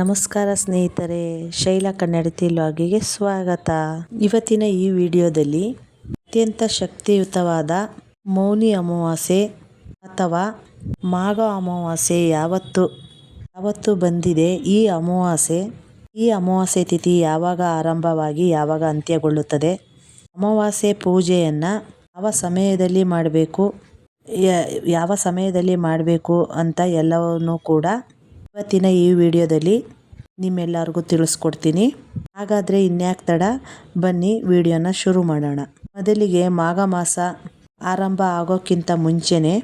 ನಮಸ್ಕಾರ ಸ್ನೇಹಿತರೆ, ಶೈಲಾ ಕನ್ನಡತಿ ಲಾಗಿಗೆ ಸ್ವಾಗತ. ಇವತ್ತಿನ ಈ ವಿಡಿಯೋದಲ್ಲಿ ಅತ್ಯಂತ ಶಕ್ತಿಯುತವಾದ ಮೌನಿ ಅಮಾವಾಸ್ಯೆ ಅಥವಾ ಮಾಘ ಅಮಾವಾಸ್ಯೆ ಯಾವತ್ತು ಯಾವತ್ತು ಬಂದಿದೆ, ಈ ಅಮಾವಾಸ್ಯೆ ಈ ಅಮಾವಾಸ್ಯೆ ತಿಥಿ ಯಾವಾಗ ಆರಂಭವಾಗಿ, ಯಾವಾಗ ಅಂತ್ಯಗೊಳ್ಳುತ್ತದೆ, ಅಮಾವಾಸ್ಯೆ ಪೂಜೆಯನ್ನು ಯಾವ ಸಮಯದಲ್ಲಿ ಮಾಡಬೇಕು ಯಾವ ಸಮಯದಲ್ಲಿ ಮಾಡಬೇಕು ಅಂತ ಎಲ್ಲವನ್ನೂ ಕೂಡ ಇವತ್ತಿನ ಈ ವಿಡಿಯೋದಲ್ಲಿ ನಿಮ್ಮೆಲ್ಲರಿಗೂ ತಿಳಿಸ್ಕೊಡ್ತೀನಿ. ಹಾಗಾದರೆ ಇನ್ಯಾಕೆ ತಡ? ಬನ್ನಿ ವಿಡಿಯೋನ ಶುರು ಮಾಡೋಣ. ಮೊದಲಿಗೆ ಮಾಘ ಮಾಸ ಆರಂಭ ಆಗೋಕ್ಕಿಂತ ಮುಂಚೆನೇ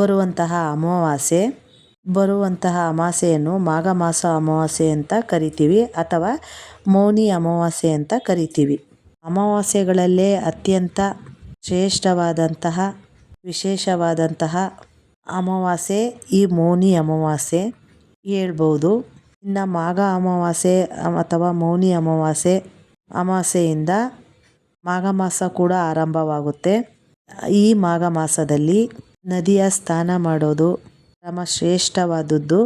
ಬರುವಂತಹ ಅಮಾವಾಸ್ಯೆ. ಬರುವಂತಹ ಅಮಾವಾಸ್ಯೆಯನ್ನು ಮಾಘ ಮಾಸ ಅಮಾವಾಸ್ಯೆ ಅಂತ ಕರಿತೀವಿ ಅಥವಾ ಮೌನಿ ಅಮಾವಾಸ್ಯೆ ಅಂತ ಕರಿತೀವಿ. ಅಮಾವಾಸ್ಯೆಗಳಲ್ಲೇ ಅತ್ಯಂತ ಶ್ರೇಷ್ಠವಾದಂತಹ, ವಿಶೇಷವಾದಂತಹ ಅಮಾವಾಸ್ಯೆ ಈ ಮೌನಿ ಅಮಾವಾಸ್ಯೆ. ಹೇಳ್ಬೋದು. ಇನ್ನು ಮಾಘ ಅಮಾವಾಸ್ಯೆ ಅಥವಾ ಮೌನಿ ಅಮಾವಾಸ್ಯೆ ಅಮಾವಾಸ್ಯೆಯಿಂದ ಮಾಘ ಮಾಸ ಕೂಡ ಆರಂಭವಾಗುತ್ತೆ. ಈ ಮಾಘ ಮಾಸದಲ್ಲಿ ನದಿಯ ಸ್ನಾನ ಮಾಡೋದು ನಮ್ಮ ಶ್ರೇಷ್ಠವಾದದ್ದು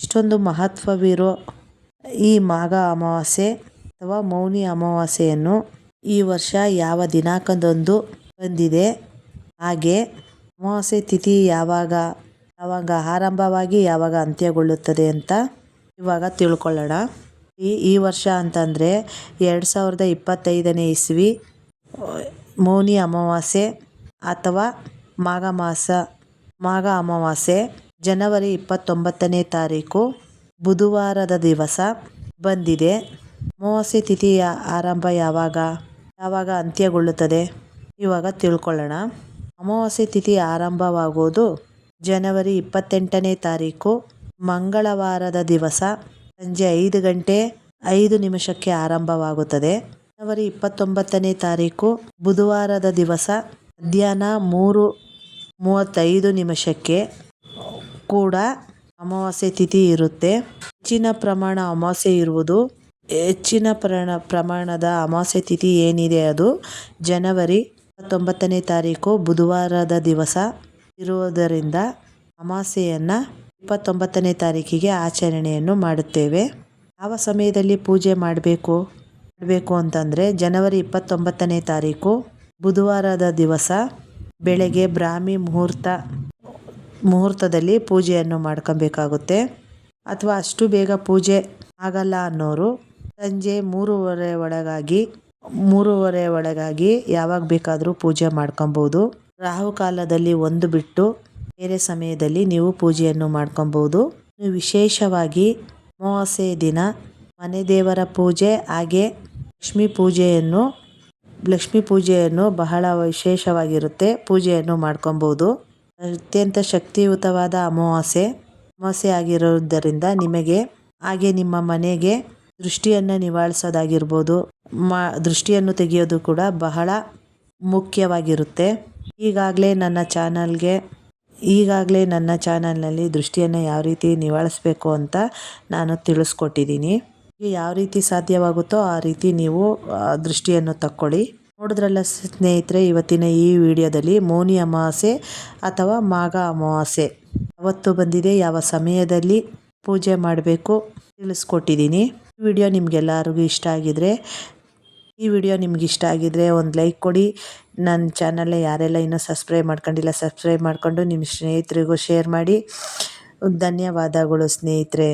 ಇಷ್ಟೊಂದು ಮಹತ್ವವಿರೋ ಈ ಮಾಘ ಅಮಾವಾಸ್ಯೆ ಅಥವಾ ಮೌನಿ ಅಮಾವಾಸ್ಯೆಯನ್ನು ಈ ವರ್ಷ ಯಾವ ದಿನಾಂಕದಂದು ಬಂದಿದೆ, ಹಾಗೆ ಅಮಾವಾಸ್ಯೆ ತಿಥಿ ಯಾವಾಗ ಯಾವಾಗ ಆರಂಭವಾಗಿ ಯಾವಾಗ ಅಂತ್ಯಗೊಳ್ಳುತ್ತದೆ ಅಂತ ಇವಾಗ ತಿಳ್ಕೊಳ್ಳೋಣ. ಈ ಈ ವರ್ಷ ಅಂತಂದರೆ ಎರಡು ಸಾವಿರದ ಇಪ್ಪತ್ತೈದನೇ ಇಸ್ವಿ, ಮೌನಿ ಅಮಾವಾಸ್ಯೆ ಅಥವಾ ಮಾಘ ಮಾಸ, ಮಾಘ ಅಮಾವಾಸ್ಯೆ, ಜನವರಿ ಇಪ್ಪತ್ತೊಂಬತ್ತನೇ ತಾರೀಕು ಬುಧವಾರದ ದಿವಸ ಬಂದಿದೆ. ಅಮಾವಾಸ್ಯೆ ತಿಥಿಯ ಆರಂಭ ಯಾವಾಗ ಯಾವಾಗ ಅಂತ್ಯಗೊಳ್ಳುತ್ತದೆ ಇವಾಗ ತಿಳ್ಕೊಳ್ಳೋಣ. ಅಮಾವಾಸ್ಯೆ ತಿಥಿ ಆರಂಭವಾಗುವುದು ಜನವರಿ ಇಪ್ಪತ್ತೆಂಟನೇ ತಾರೀಕು, ಮಂಗಳವಾರದ ದಿವಸ ಸಂಜೆ ಐದು ಗಂಟೆ ಐದು ನಿಮಿಷಕ್ಕೆ ಆರಂಭವಾಗುತ್ತದೆ. ಜನವರಿ ಇಪ್ಪತ್ತೊಂಬತ್ತನೇ ತಾರೀಕು, ಬುಧವಾರದ ದಿವಸ ಮಧ್ಯಾಹ್ನ ಮೂರು ಮೂವತ್ತೈದು ನಿಮಿಷಕ್ಕೆ ಕೂಡ ಅಮಾವಾಸ್ಯೆ ತಿಥಿ ಇರುತ್ತೆ. ಹೆಚ್ಚಿನ ಪ್ರಮಾಣ ಅಮಾವಾಸ್ಯೆ ಇರುವುದು, ಹೆಚ್ಚಿನ ಪ್ರಣ, ಪ್ರಮಾಣದ ಅಮಾವಾಸ್ಯೆ ತಿಥಿ ಏನಿದೆ ಅದು ಜನವರಿ ಇಪ್ಪತ್ತೊಂಬತ್ತನೇ ತಾರೀಕು, ಬುಧವಾರದ ದಿವಸ ಇರುವುದರಿಂದ ಅಮಾಸೆಯನ್ನು ಇಪ್ಪತ್ತೊಂಬತ್ತನೇ ತಾರೀಕಿಗೆ ಆಚರಣೆಯನ್ನು ಮಾಡುತ್ತೇವೆ. ಯಾವ ಸಮಯದಲ್ಲಿ ಪೂಜೆ ಮಾಡಬೇಕು ಮಾಡಬೇಕು ಅಂತಂದರೆ ಜನವರಿ ಇಪ್ಪತ್ತೊಂಬತ್ತನೇ ತಾರೀಕು, ಬುಧವಾರದ ದಿವಸ ಬೆಳಗ್ಗೆ ಬ್ರಾಹ್ಮಿ ಮುಹೂರ್ತ, ಮುಹೂರ್ತದಲ್ಲಿ ಪೂಜೆಯನ್ನು ಮಾಡ್ಕೊಬೇಕಾಗುತ್ತೆ. ಅಥವಾ ಅಷ್ಟು ಬೇಗ ಪೂಜೆ ಆಗಲ್ಲ ಅನ್ನೋರು ಸಂಜೆ ಮೂರುವರೆ ಒಳಗಾಗಿ ಮೂರುವರೆ ಒಳಗಾಗಿ ಯಾವಾಗ ಬೇಕಾದರೂ ಪೂಜೆ ಮಾಡ್ಕೊಬೋದು. ರಾಹುಕಾಲದಲ್ಲಿ ಒಂದು ಬಿಟ್ಟು ಬೇರೆ ಸಮಯದಲ್ಲಿ ನೀವು ಪೂಜೆಯನ್ನು ಮಾಡ್ಕೊಬೋದು. ವಿಶೇಷವಾಗಿ ಅಮಾವಾಸ್ಯೆ ದಿನ, ಮನೆ ದೇವರ ಪೂಜೆ, ಹಾಗೆ ಲಕ್ಷ್ಮಿ ಪೂಜೆಯನ್ನು ಲಕ್ಷ್ಮಿ ಪೂಜೆಯನ್ನು ಬಹಳ ವಿಶೇಷವಾಗಿರುತ್ತೆ. ಪೂಜೆಯನ್ನು ಮಾಡ್ಕೊಬೋದು. ಅತ್ಯಂತ ಶಕ್ತಿಯುತವಾದ ಅಮಾವಾಸ್ಯೆ. ಅಮಾವಾಸ್ಯೆ ಆಗಿರೋದರಿಂದ ನಿಮಗೆ ಹಾಗೆ ನಿಮ್ಮ ಮನೆಗೆ ದೃಷ್ಟಿಯನ್ನು ನಿವಾಳಿಸೋದಾಗಿರ್ಬೋದು. ಮಾ, ದೃಷ್ಟಿಯನ್ನು ತೆಗೆಯೋದು ಕೂಡ ಬಹಳ ಮುಖ್ಯವಾಗಿರುತ್ತೆ. ಈಗಾಗಲೇ ನನ್ನ ಚಾನಲ್ಗೆ, ಈಗಾಗಲೇ ನನ್ನ ಚಾನಲ್ನಲ್ಲಿ ದೃಷ್ಟಿಯನ್ನು ಯಾವ ರೀತಿ ನಿವಾಳಿಸ್ಬೇಕು ಅಂತ ನಾನು ತಿಳಿಸ್ಕೊಟ್ಟಿದ್ದೀನಿ. ಯಾವ ರೀತಿ ಸಾಧ್ಯವಾಗುತ್ತೋ ಆ ರೀತಿ ನೀವು ದೃಷ್ಟಿಯನ್ನು ತಕ್ಕೊಳ್ಳಿ. ನೋಡಿದ್ರಲ್ಲ ಸ್ನೇಹಿತರೆ, ಇವತ್ತಿನ ಈ ವಿಡಿಯೋದಲ್ಲಿ ಮೌನಿ ಅಮಾವಾಸ್ಯೆ ಅಥವಾ ಮಾಗ ಅಮಾವಾಸ್ಯೆ. ಯಾವತ್ತು ಬಂದಿದೆ, ಯಾವ ಸಮಯದಲ್ಲಿ ಪೂಜೆ ಮಾಡಬೇಕು ತಿಳಿಸ್ಕೊಟ್ಟಿದ್ದೀನಿ. ವಿಡಿಯೋ ನಿಮಗೆಲ್ಲರಿಗೂ ಇಷ್ಟ ಆಗಿದರೆ ಈ ವಿಡಿಯೋ ನಿಮ್ಗೆ ಇಷ್ಟ ಆಗಿದ್ರೆ ಒಂದು ಲೈಕ್ ಕೊಡಿ. ನನ್ನ ಚಾನಲ್ನ ಯಾರೆಲ್ಲ ಇನ್ನೂ ಸಬ್ಸ್ಕ್ರೈಬ್ ಮಾಡ್ಕೊಂಡಿಲ್ಲ, ಸಬ್ಸ್ಕ್ರೈಬ್ ಮಾಡಿಕೊಂಡು ನಿಮ್ಮ ಸ್ನೇಹಿತರಿಗೂ ಶೇರ್ ಮಾಡಿ. ಧನ್ಯವಾದಗಳು ಸ್ನೇಹಿತರೆ.